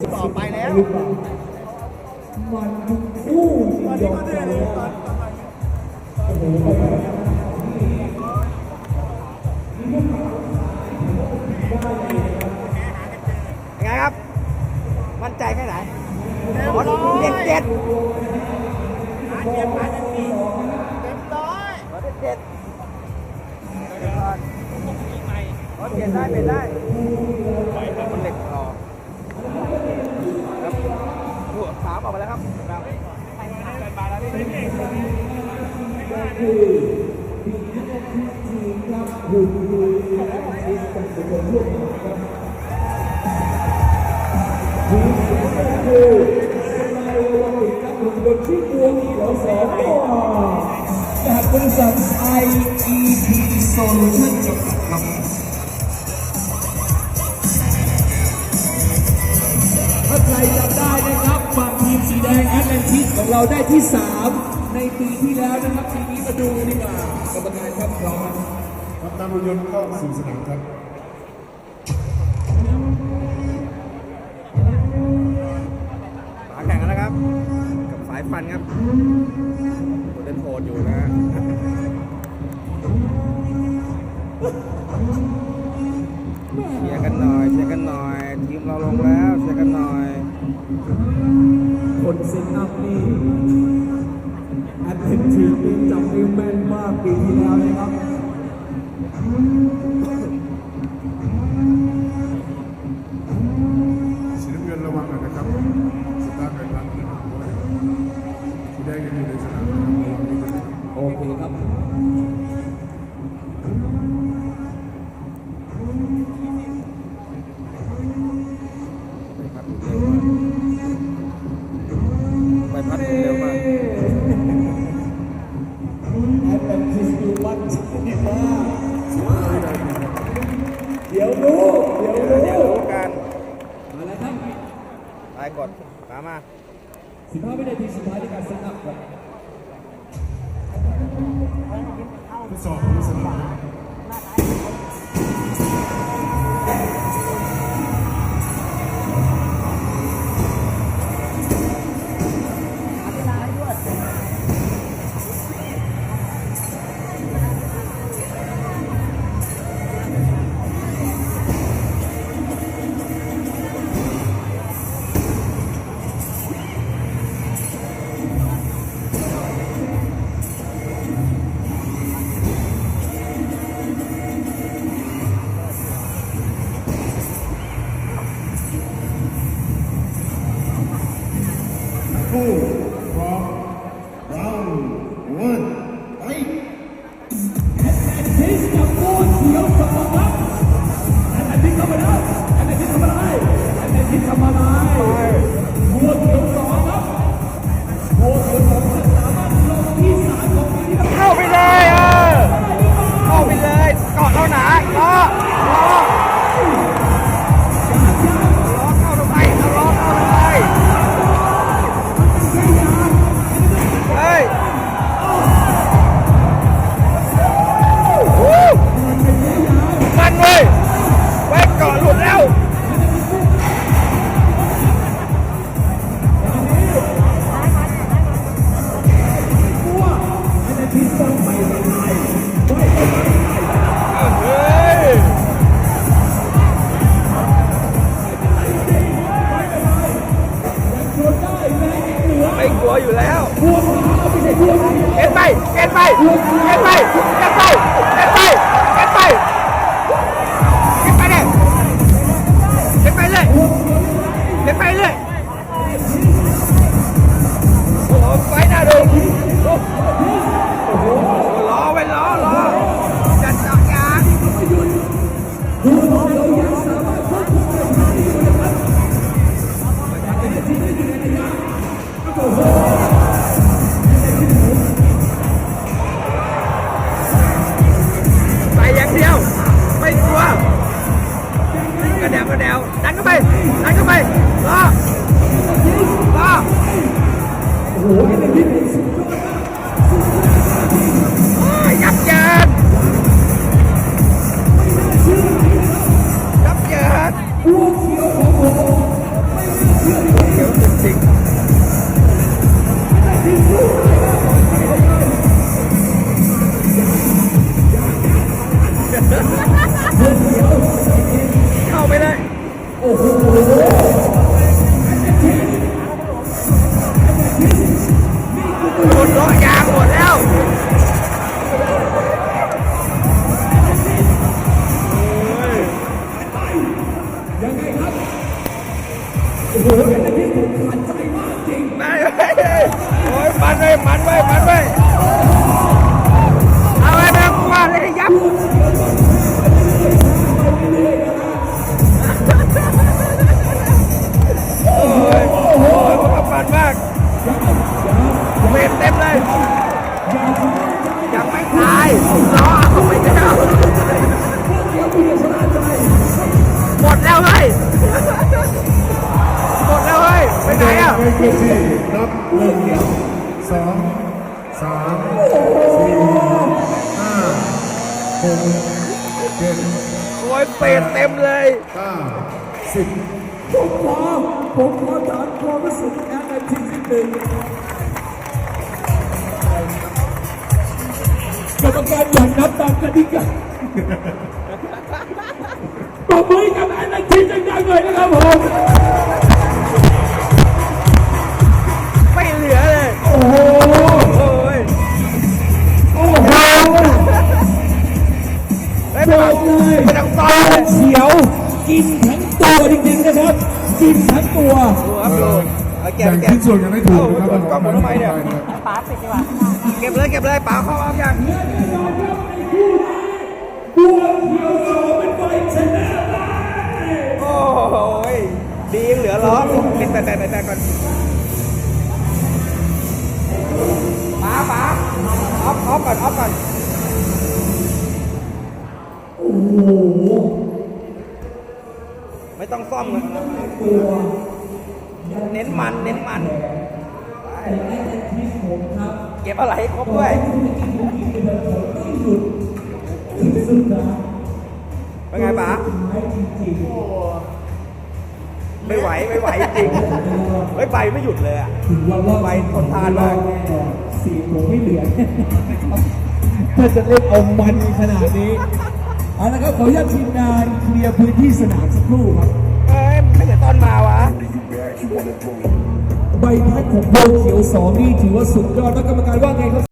ต่อไปแล้วมันทุกคู่ตอนนี้ก็เดือยเลยตอนโอ้โหไปแล้วยังครับ มั่นใจแค่ไหนขอเด็ดเด็ดเจ็บมาจะมีเต็มร้อยขอเด็ดเด็ดเดี๋ยวก่อนขอเปลี่ยนได้เปลี่ยนได้คนเด็กรอ จากบริษัท IEP Solution จำกัดครับถ้าใครจำได้นะครับฝั่งทีมสีแดงแอตแลนติสของเราได้ที่ 3 ในปีที่แล้วนะครับปีนี้มาดูดีกว่า กรรมการครับพร้อมครับนำรถยนต์เข้าสู่สนามครับ ฟันครับโดนโหดอยู่นะฮะเชียร์กันหน่อยเชียร์กันหน่อย ทีมเราลงแล้วเชียร์กันหน่อยคนเซตอัพนี่แอตแลนติสนี่จำได้แม่นมากปีที่แล้วนะครับามมา15วินาทีสุดท้ายในการเซตอัพครับทดสอบของสนาม เว้ยเว้ยเกาะหลุดแล้วไม่กลัวอยู่แล้วเก็นไปเก็นไปเก็น เข้าไปเลย โอ้โหห ไหนอะไม่เคลื่อนที่นับหนึ่งสองสามสี่ห้าหกเจ็ดโอ้ยเปรตเต็มเลยเก้าสิบผมขอผมขอถามความรู้สึกแอมในทีที่หนึ่งกรรมการอยากนับตามกติกาปรบมือให้กับแอนนาทีดังๆเลยนะครับผมไม่ โอ้โหโอ้ยโอ้โหเฮ้ม่อกเลยไม่ต้องซ้อมเขียว กินทั้งตัวจริงๆนะครับ กินทั้งตัวดูครับดูเอาเก็บแบ่งเก็บชิ้นส่วนกันให้ถูกนะครับ กล่องหมดทำไมเนี่ยป๋าปิดดีกว่าเก็บเลยเก็บเลยป๋าเข้าเอาอย่างบัวเขียวโสเป็นไฟชนะโอ้ยดียังเหลือล้อปิดแปะแปะแปะแปะก่อน ป๋าป๋าออฟออฟก่อนออฟก่อนโอ้โหไม่ต้องซ่อมเลยตัวเน้นมัน เน้นมันแต่ไอ้ที่ผมครับเก็บอะไรให้ครบด้วยที่สุดที่สุดนะเป็นไงป๋าท้ายจริง ไม่ไหวไม่ไหวจริงเฮ้ยไปไม่หยุดเลยอะๆถึงวันรอบไปทนทานมากแน่นอนสีผมไม่เหลือถ้าจะเล่นเอามันขนาดนี้เอาละครับขออนุญาตทีมงานเคลียร์พื้นที่สนามสักครู่ครับเอ้ยไม่เหมือนตอนมาวะใบพัดของโบวเขียวสองนี่ถือว่าสุดยอดแล้วกรรมการว่าไงครับ